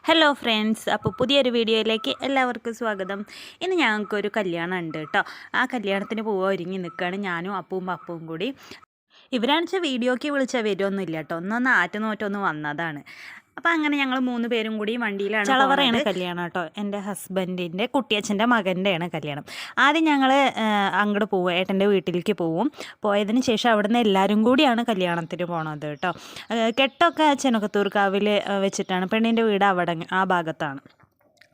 Hello friends അപ്പോൾ പുതിയൊരു വീഡിയോയിലേക്ക് എല്ലാവർക്കും സ്വാഗതം. ഇന്ന് ഞങ്ങൾക്കൊരു കല്യാണം ഉണ്ട് കേട്ടോ. ആ കല്യാണത്തിന് പോവാൻ ഒരുങ്ങി നിൽക്കുകയാണ് ഞാനും അപ്പവും പപ്പവും കൂടി. ഇവരാണെന്ന് വെച്ചാൽ വീഡിയോക്ക് വിളിച്ചാൽ വരുമൊന്നുമില്ല കേട്ടോ. ഒന്നൊന്ന് ആറ്റുനോറ്റൊന്ന് വന്നതാണ്. അപ്പം അങ്ങനെ ഞങ്ങൾ മൂന്ന് പേരും കൂടി വണ്ടിയിലാണ് ചളവറയാണ് കല്യാണം കേട്ടോ. എന്റെ ഹസ്ബൻഡിന്റെ കുട്ടിയച്ഛന്റെ മകന്റെയാണ് കല്യാണം. ആദ്യം ഞങ്ങൾ അങ്ങോട്ട് പോവും. ഏട്ടന്റെ വീട്ടിലേക്ക് പോവും. പോയതിന് ശേഷം അവിടുന്ന് എല്ലാവരും കൂടിയാണ് കല്യാണത്തിന് പോണത് കേട്ടോ. കെട്ടൊക്കെ ചെനക്കത്തൂർക്കാവിൽ വെച്ചിട്ടാണ്. പെണ്ണിന്റെ വീട് അവിടെ ആ ഭാഗത്താണ്.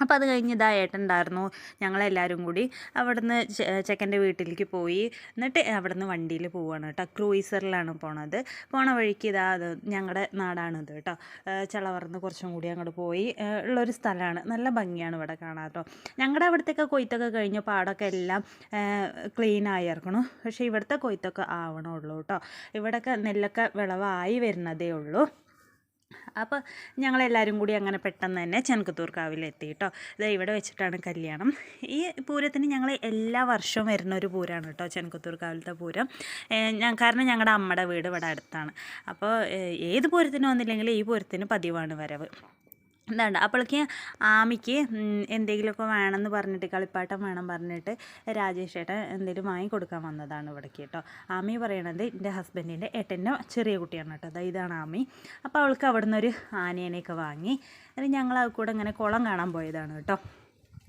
അപ്പോൾ അത് കഴിഞ്ഞ് ഇതാ ഏട്ടനുണ്ടായിരുന്നു ഞങ്ങളെല്ലാവരും കൂടി അവിടുന്ന് ചെക്കന്റെ വീട്ടിലേക്ക് പോയി. എന്നിട്ട് അവിടുന്ന് വണ്ടിയിൽ പോവാണ് കേട്ടോ. ക്രൂയിസറിലാണ് പോണത്. പോണ വഴിക്ക് ഇതാ അത് ഞങ്ങളുടെ നാടാണിത് കേട്ടോ. ചളവർന്ന് കുറച്ചും കൂടി അങ്ങോട്ട് പോയി. ഉള്ളൊരു സ്ഥലമാണ് നല്ല ഭംഗിയാണ് ഇവിടെ കാണാൻ കേട്ടോ. ഞങ്ങളുടെ അവിടുത്തെയൊക്കെ കൊയ്ത്തൊക്കെ കഴിഞ്ഞ പാടൊക്കെ എല്ലാം ക്ലീൻ ആയിരിക്കണം പക്ഷേ ഇവിടുത്തെ കൊയ്ത്തൊക്കെ ആവണമുള്ളൂ കേട്ടോ. ഇവിടെയൊക്കെ നെല്ലൊക്കെ വിളവായി വരുന്നതേ ഉള്ളൂ. അപ്പോൾ ഞങ്ങളെല്ലാവരും കൂടി അങ്ങനെ പെട്ടെന്ന് തന്നെ ചെനക്കത്തൂർക്കാവിലെത്തി കേട്ടോ ഇത് ഇവിടെ വെച്ചിട്ടാണ് കല്യാണം. ഈ പൂരത്തിന് ഞങ്ങൾ എല്ലാ വർഷവും വരുന്ന ഒരു പൂരമാണ് കേട്ടോ ചെനക്കത്തൂർക്കാവിലത്തെ പൂരം. ഞാൻ കാരണം ഞങ്ങളുടെ അമ്മയുടെ വീട് ഇവിടെ അടുത്താണ്. അപ്പോൾ ഏത് പൂരത്തിന് വന്നില്ലെങ്കിലും ഈ പൂരത്തിന് പതിവാണ് വരവ്. എന്താണ്ട് അപ്പോഴേക്ക് ആമിക്ക് എന്തെങ്കിലുമൊക്കെ വേണമെന്ന് പറഞ്ഞിട്ട് കളിപ്പാട്ടം വേണം പറഞ്ഞിട്ട് രാജേഷ് ഏട്ടൻ എന്തെങ്കിലും വാങ്ങി കൊടുക്കാൻ വന്നതാണ് ഇവിടേക്ക് കേട്ടോ. ആമി പറയണത് എന്റെ ഹസ്ബൻഡിന്റെ ഏട്ടന്റെ ചെറിയ കുട്ടിയാണ് കേട്ടോ. അതായത് ഇതാണ് ആമി. അപ്പോൾ അവൾക്ക് അവിടെ നിന്നൊരു ആനേനെയൊക്കെ വാങ്ങി. എന്നിട്ട് ഞങ്ങൾ അത് കൂടെ ഇങ്ങനെ കുളം കാണാൻ പോയതാണ് കേട്ടോ.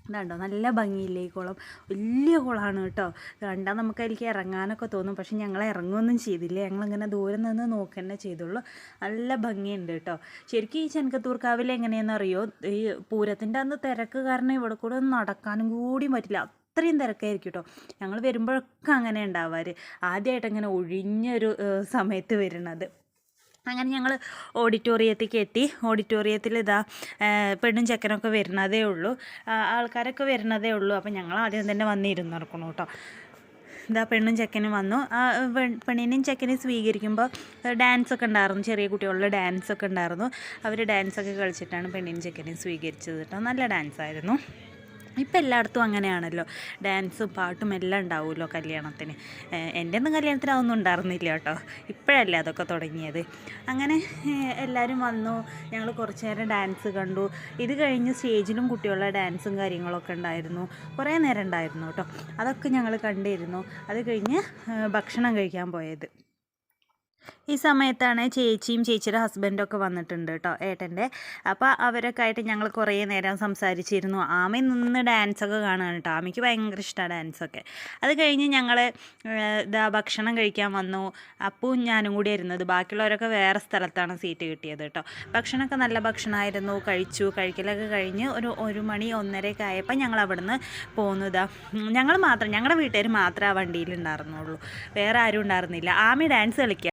ഇതാണ്ടോ? നല്ല ഭംഗിയില്ലേ ഈ കുളം? വലിയ കുളമാണ് കേട്ടോ. കണ്ടാൽ നമുക്ക് അതിലേക്ക് ഇറങ്ങാനൊക്കെ തോന്നും. പക്ഷെ ഞങ്ങൾ ഇറങ്ങുമൊന്നും ചെയ്തില്ല. ഞങ്ങളിങ്ങനെ ദൂരെ നിന്ന് നോക്കുക തന്നെ ചെയ്തുള്ളൂ. നല്ല ഭംഗിയുണ്ട് കേട്ടോ. ശരിക്കും ഈ ചെനക്കത്തൂർക്കാവിൽ എങ്ങനെയാണെന്ന് അറിയോ ഈ പൂരത്തിന്റെ അന്ന് തിരക്ക് കാരണം ഇവിടെ കൂടെ ഒന്നും നടക്കാനും കൂടി പറ്റില്ല. അത്രയും തിരക്കായിരിക്കും കേട്ടോ. ഞങ്ങൾ വരുമ്പോഴൊക്കെ അങ്ങനെ ഉണ്ടാവാറ്. ആദ്യമായിട്ട് അങ്ങനെ ഒഴിഞ്ഞൊരു സമയത്ത് വരുന്നത് അങ്ങനെ ഞങ്ങൾ ഓഡിറ്റോറിയത്തേക്ക് എത്തി ഓഡിറ്റോറിയത്തിൽ ഇതാ പെണ്ണും ചെക്കനൊക്കെ വരുന്നതേ ഉള്ളൂ. ആൾക്കാരൊക്കെ വരുന്നതേ ഉള്ളൂ. അപ്പം ഞങ്ങൾ ആദ്യം തന്നെ വന്നിരുന്നു നടക്കണം കേട്ടോ. ഇതാ പെണ്ണും ചെക്കനും വന്നു. ആ പെണ്ണിനെയും ചെക്കനെയും സ്വീകരിക്കുമ്പോൾ ഡാൻസ് ഒക്കെ ഉണ്ടായിരുന്നു. ചെറിയ കുട്ടികളുടെ ഡാൻസ് ഒക്കെ ഉണ്ടായിരുന്നു. അവർ ഡാൻസൊക്കെ കളിച്ചിട്ടാണ് പെണ്ണിനും ചെക്കനെയും സ്വീകരിച്ചത് കേട്ടോ. നല്ല ഡാൻസ് ആയിരുന്നു ഇപ്പം എല്ലായിടത്തും അങ്ങനെയാണല്ലോ. ഡാൻസും പാട്ടും എല്ലാം ഉണ്ടാവുമല്ലോ കല്യാണത്തിന്. എന്റെ ഒന്നും കല്യാണത്തിന് അതൊന്നും ഉണ്ടായിരുന്നില്ല കേട്ടോ. ഇപ്പോഴല്ലേ അതൊക്കെ തുടങ്ങിയത്. അങ്ങനെ എല്ലാവരും വന്നു. ഞങ്ങൾ കുറച്ച് നേരം ഡാൻസ് കണ്ടു. ഇത് കഴിഞ്ഞ് സ്റ്റേജിലും കുട്ടികളുടെ ഡാൻസും കാര്യങ്ങളൊക്കെ ഉണ്ടായിരുന്നു. കുറേ നേരം ഉണ്ടായിരുന്നു കേട്ടോ. അതൊക്കെ ഞങ്ങൾ കണ്ടിരുന്നു. അത് കഴിഞ്ഞ് ഭക്ഷണം കഴിക്കാൻ പോയത്. ഈ സമയത്താണ് ചേച്ചിയും ചേച്ചിയുടെ ഹസ്ബൻഡും ഒക്കെ വന്നിട്ടുണ്ട് കേട്ടോ ഏട്ടന്റെ. അപ്പോൾ അവരൊക്കെ ആയിട്ട് ഞങ്ങൾ കുറേ നേരം സംസാരിച്ചിരുന്നു. ആമ നിന്ന് ഡാൻസൊക്കെ കാണുകയാണ് കേട്ടോ ആമയ്ക്ക് ഭയങ്കര ഇഷ്ടമാണ് ഡാൻസൊക്കെ അത് കഴിഞ്ഞ് ഞങ്ങൾ ഇതാ ഭക്ഷണം കഴിക്കാൻ വന്നു. അപ്പവും ഞാനും കൂടി ഇരുന്നത് ബാക്കിയുള്ളവരൊക്കെ വേറെ സ്ഥലത്താണ് സീറ്റ് കിട്ടിയത് കേട്ടോ ഭക്ഷണമൊക്കെ നല്ല ഭക്ഷണമായിരുന്നു. കഴിച്ചു. കഴിക്കലൊക്കെ കഴിഞ്ഞ് ഒരു ഒരു മണി ഒന്നരയൊക്കെ ആയപ്പോൾ ഞങ്ങൾ അവിടുന്ന് പോകുന്നതാ ഞങ്ങൾ മാത്രം ഞങ്ങളുടെ വീട്ടുകാർ മാത്രമേ ആ വണ്ടിയിൽ ഉണ്ടായിരുന്നുള്ളൂ. വേറെ ആരും ഉണ്ടായിരുന്നില്ല. ആമി ഡാൻസ് കളിക്കുക